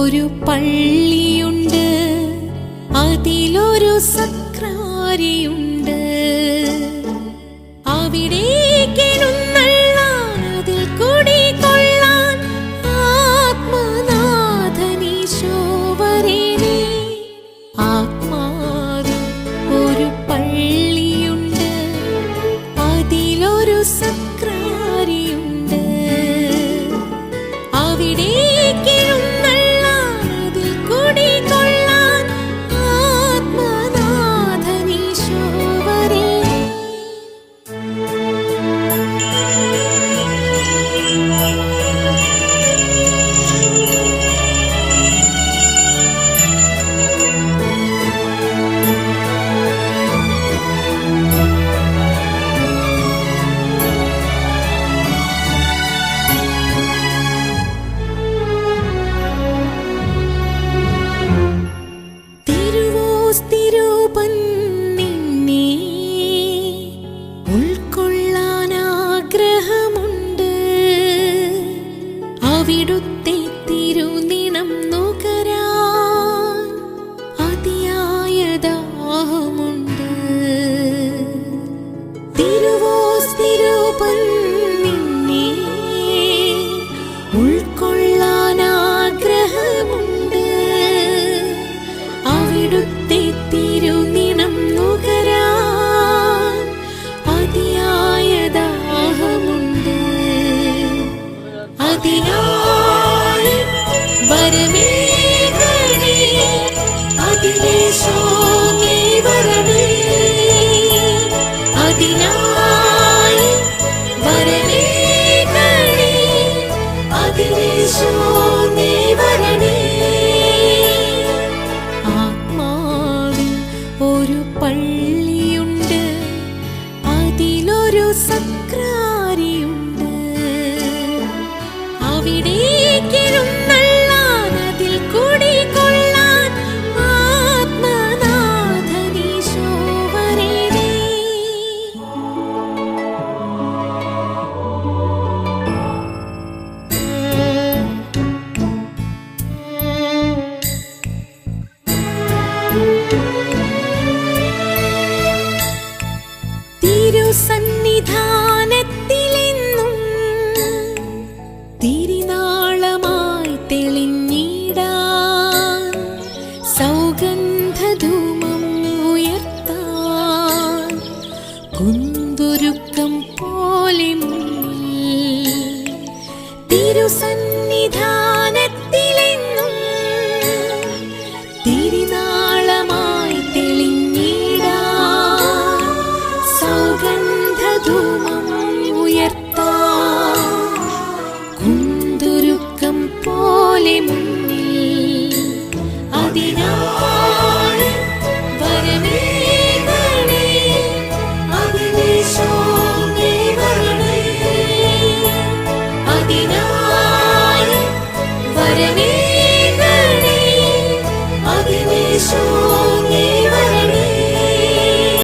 ഒരു പള്ളിയുണ്ട്. അതിലൊരു സക്രാരിയുണ്ട്. അവിടേക്ക് வருவே കുന്തുരുക്കം പോലെ തിരുസന്നിധാ